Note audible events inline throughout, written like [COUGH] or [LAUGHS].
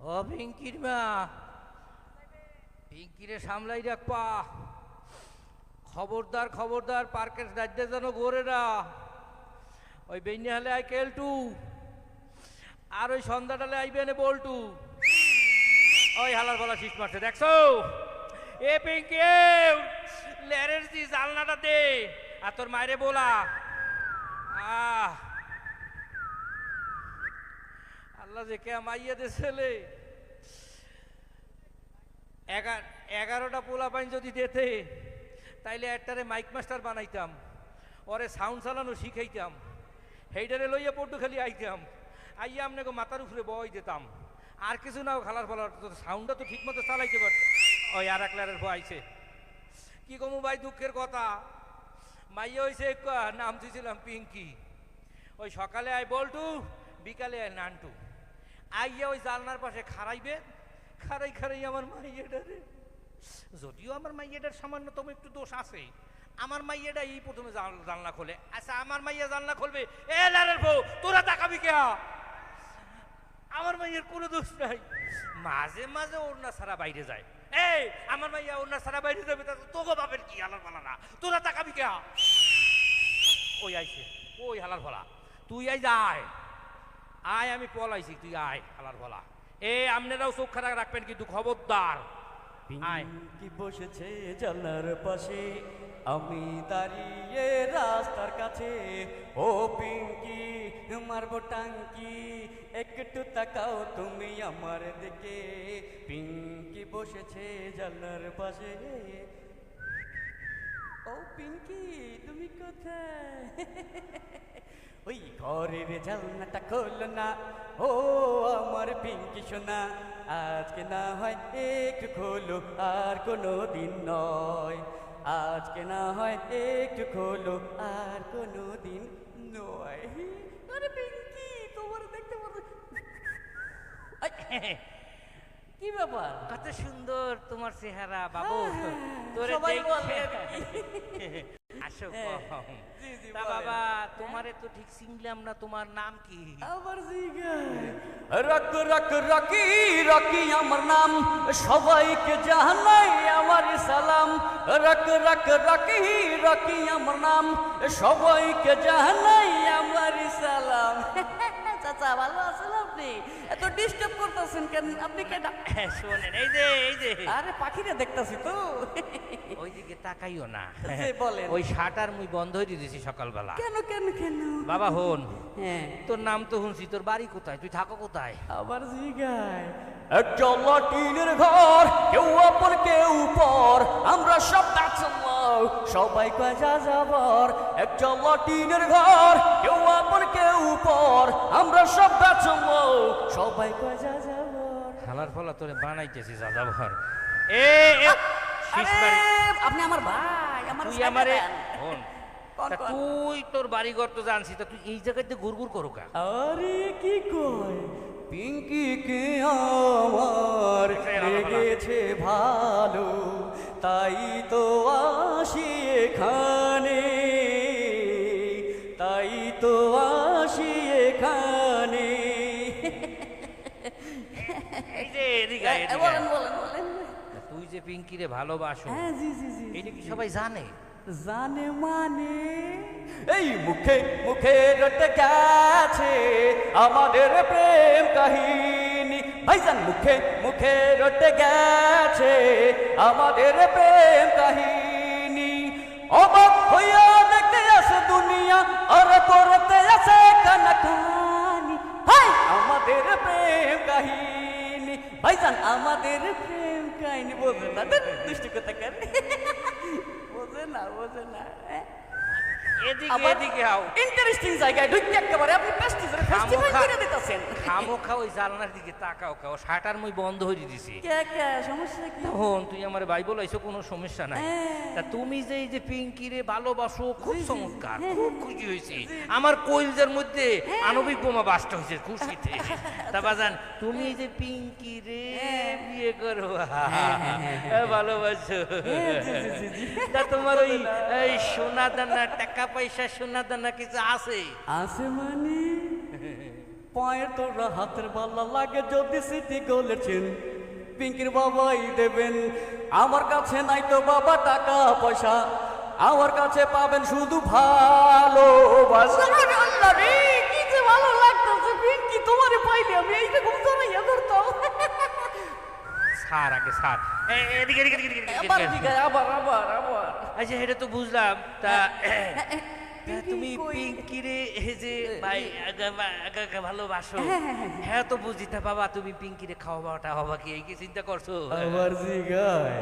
ও পিঙ্কির মা। পিঙ্কিরে সামলাই রাখপা খবরদার খবরদার, পার্কের রাজ্যে যেন ঘোরে না। ওই বেইনি হলে আই কেলটু। আর ওই সন্ধ্যাটালে আইবে নে বল্টু। ওই হালার বলা শীষ মারছে, দেখছ? এ পিঙ্কি লেরের জালনাটা দে। আর তোর মায়েরে বলা। আহ। আল্লাহ যে কে মাইয়া দে ছেলে। এগার এগারোটা পোলা পাইন যদি দিতে, তাইলে একটারে মাইক মাস্টার বানাইতাম, ওরে সাউন্ড চালানো শিখাইতাম হেইটারে লইয়া পটু খালি আইতাম, আইয়া আপনাকে মাথার উপরে বই দিতাম। আর কিছু নাও খালার ফলার সাউন্ডটা তো ঠিক মতো চালাইতে পারত। ওই আর একলারের আইছে। কি কমু ভাই দুঃখের কথা? মাইয়া হয়েছে নাম দিয়েছিলাম পিঙ্কি। ওই সকালে আয় বল্টু, বিকালে আয় নান্টু। আইয়া ওই জালনার পাশে খারাইবে খারাই খারাই আমার মাইয়াটারে যদিও আমার মাইয়াটার সামান্যতম একটু দোষ আছে, আমার মাইয়াটা এই প্রথমে জানলা খোলে। আচ্ছা আমার মাইয়া জানলা খুলবে? এ লালের বউ, তোরা তাকাবি কে? আমার মাইয়ের কোনো দোষ নাই। মাঝে মাঝে ওড়না ছাড়া বাইরে যায়। এই, আমার মাইয়া ওড়না ছাড়া বাইরে যাবে, তা তোকে বাপের কি হালার পালা না? তোরা তাকাবি কে? ওই আইছে, ওই হালার ফলা তুই আই যায়। আয়, আমি পলাইছি, তুই আয়, হালার বলা এ আপনারাও চোখ খারাপ রাখবেন কিন্তু খবরদার। পিঙ্কি বসেছে জানলার পাশে, আমি দাঁড়িয়ে রাস্তার কাছে। ও পিঙ্কি, মারবো টাঙ্কি, একটু তাকাও তুমি আমার দিকে। পিঙ্কি বসেছে জানলার পাশে। ও পিঙ্কি, তুমি কোথায়? ওই ঘরের জানলাটা খোল না। ও আমার পিঙ্কি সোনা আজকে না হয় একটু খোলো আর কোনো দিন নয়। আজকে না হয় একটু খোলো আর কোনো দিন নয়। আরে পিঙ্কি তোমার দেখতে পারো কি ব্যাপার? কত সুন্দর তোমার চেহারা বাবু। হ্যাঁ, তোরে দেখে- আসো হ্যাঁ, জি, তা। বাবা তোমারে তো ঠিক চিনলাম না তোমার নাম কি। আমার রক রক রকি রকি আমার নাম। সবাইকে জানাই আমার সালাম। রক রক রকি রকি আমার নাম। সবাইকে জানাই আমার সালাম। [LAUGHS] আপনি? এত ডিস্টার্ব করতেছেন কেন? আপনি কেন [LAUGHS] হ্যাঁ, শোনেন এই যে এই যে। আরে পাখিরে দেখতাছি তো। [LAUGHS] ওইদিকে তাকাইও না। [LAUGHS] বলেন। ওই শাটার মুই বন্ধ হয়ে দিয়েছি সকালবেলা। কেন কেন কেন? বাবা হন। হ্যাঁ। তোর নাম তো শুনছি তোর বাড়ি কোথায়? তুই থাকো কোথায়? আবার জিগায়। একটা লাটিনের ঘর কেউ আপন কেউ পর। আমরা সব সবাই কাজা যাবার। একটা লাটিনের ঘর কেউ আপন কেউ পর আমরা সব সবাই কাজা যাবার খালার ফলা তোরে বানাইতেছি এ। আপনি আমার ভাই আমার তুই আমারে। হন। তুই তোর বাড়ি ঘর তো জানছি তা তুই এই জায়গাতে ঘুরঘুর করো কা আরে কি কয়? পিঙ্কি কে আমার? লেগেছে ভালো তাই তো আসি এখানে। এই যে এদিকে আয়, বলেন বলেন বলেন। তুই যে পিঙ্কিরে ভালোবাসো হ্যাঁ জি জি জি এটা কি সবাই জানে? জানে মানে? এই মুখে মুখে রটে গেছে আমাদের প্রেম কাহিনী। ভাইজান মুখে মুখে রটে গেছে আমাদের প্রেম কাহিনী। অবাক হইয়া দেখতে আসে দুনিয়া আর করতে আসে কানাকানি। ভাই আমাদের প্রেম কাহিনী। ভাইজান আমাদের প্রেম কাহিনী বোঝে না। দুষ্টু কথা কেন? বোঝে না বোঝে না এদিকে এদিকে আও। ইন্টারেস্টিং জায়গায় ঢুকে একেবারে আপনি প্রেস্টিজের ফেস্টিভ্যাল করে দিতেছেন। খামোখা ওই জানলার দিকে তাকাও কাও শাটার মুই বন্ধ হয়ে দিছি। কে কে? সমস্যা কি? তখন তুই আমার ভাই বলাইছো কোনো সমস্যা নাই। হ্যাঁ। তা তুমি যে এই যে পিঙ্কিরে ভালোবাসো খুব জি, জি। চমৎকার হ্যাঁ, খুব খুশি হয়েছি। আমার কোইলদের মধ্যে আণবিক বোমা বাস্ট হয়েছে খুশিতে। [LAUGHS] তা বাজান তুমি এই যে পিঙ্কিরে বিয়ে করো হ্যাঁ, ভালোবাসো। তা তোমার ওই সোনা দানা টাকা পয়সা সোনা দানা কিছু আছে? আছে মানে? [LAUGHS] পায়ের তোরা হাতের বালা লাগে যদি সিটি গোলের চেন পিঙ্কির বাবাই দেবেন। আমার কাছে নাই তো বাবা টাকা পয়সা। আমার কাছে পাবেন শুধু কি ভালো লাগতেছে পিঙ্কি তোমারে পাইলে আমি এইরকম জড়াইয়া ধরতাম। স্যার আগে স্যার এ- এদিকে এদিকে এদিকে, এদিকে, আবার এদিকে। ঠিক আছে, আবার আবার আবার। আচ্ছা এটা তো বুঝলাম। তা তা পিঙ্কি তুমি কই? পিঙ্কিরে যে ভাই ভালোবাসো। হ্যাঁ তো বুঝি। তা বাবা তুমি পিঙ্কিরে খাওয়াবাটা হবা কি? এই কি চিন্তা করছ? আমার জিগায়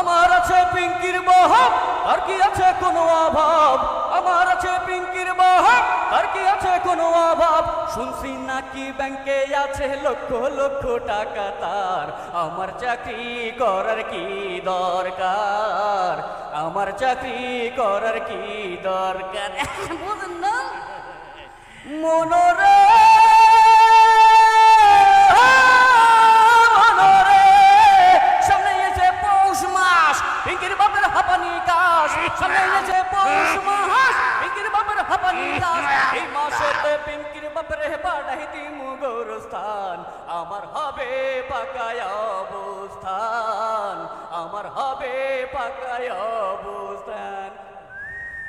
আমার আছে পিঙ্কির বহাব আর কি আছে কোনো অভাব? আমার আছে পিঙ্কির বাহক আর কি আছে কোনো অভাব? শুনছি নাকি ব্যাংকে আছে লক্ষ লক্ষ টাকা তার। আমার চাকরি করার কি দরকার? আমার চাকরি করার কি দরকার? [LAUGHS] বুঝেন না। মনোরে মনোরে আমার হবে পাকায় অবস্থান আমার হবে পাকায় অবস্থান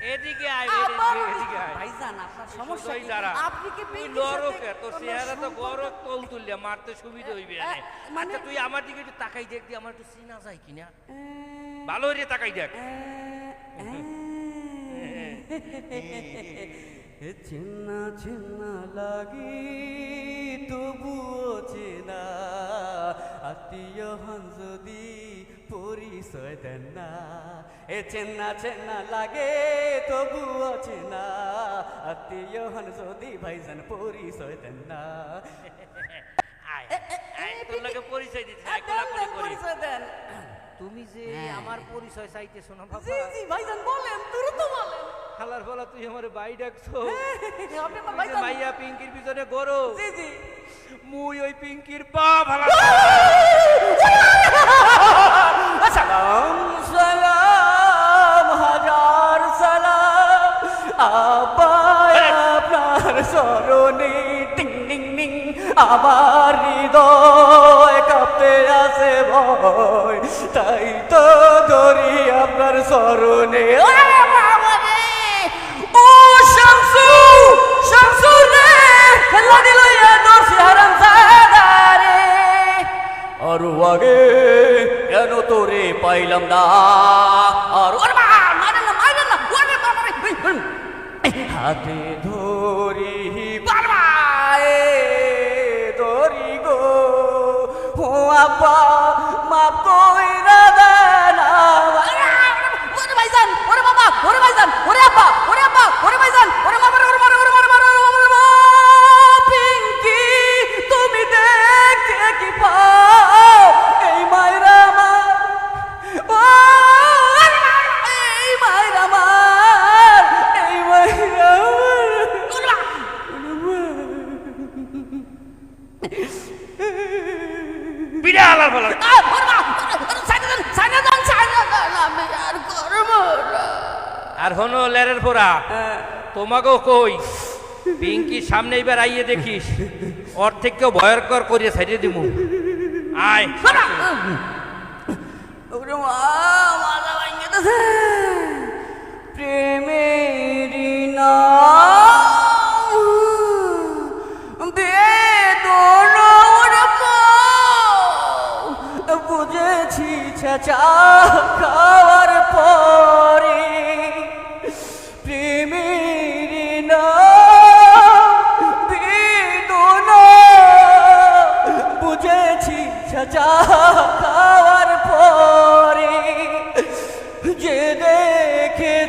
এদিকে আয় এদিকে, এদিকে আয় ভাইজান আপনার সমস্যা কি? যারা আপনি কি তুই সাথে তোর চেহারা তো গরক তোল তুললে মারতে সুবিধা হইবে মানে- আচ্ছা তুই আমার দিকে একটু তাকাই দেখ দি আমার একটু চিনা যায় কিনা ভালো রে তাকাই দেখ চেনা চেনা লাগি তবুও চেনা। আত্মীয় হন যদি পরিচয় দেন না এ চেনা চেনা লাগে তবুও চেনা। আত্মীয় হন যদি ভাইজান পরিচয় দেন না। আয় আয় তোর লাগে পরিচয় দিতে করি। পরিচয় দেন। তুমি যে হ্যাঁ। আমার পরিচয় চাইতেছো না বাবা। জি জি ভাইজান বলেন দ্রুত বলেন। হালার বলা তুই আমার ভাই ডাকছো। আপনি আমার ভাইজান মাইয়া পিঙ্কির পিছনে গরো জি জি। মুই ওই পিঙ্কির পা ভালা সালাম সালাম হাজার সালাম। আবার আপনার স্মরণে টিং টিং টিং আমার হৃদয় তাই তো ধরি আপনার স্মরণে! ও আগে কেন তোরে পাইলাম না? আর হাতে ধরি ধরি গো আপা poem. হনো পোড়া তোমাকেও কই? পিঙ্কি, সামনে এবার আইয়ে দেখিস। ওর থেকেও ভয়ঙ্কর করিয়ে ছাড়িয়ে দিব আয়। প্রেমেরি পাও। বুঝেছি ছেঁচা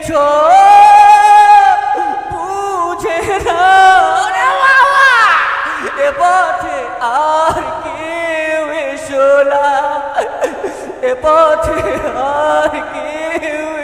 দেখেছ? বুঝে না। বাবা! এ পথে আর কেউ এসো না। এ পথে আর কেউ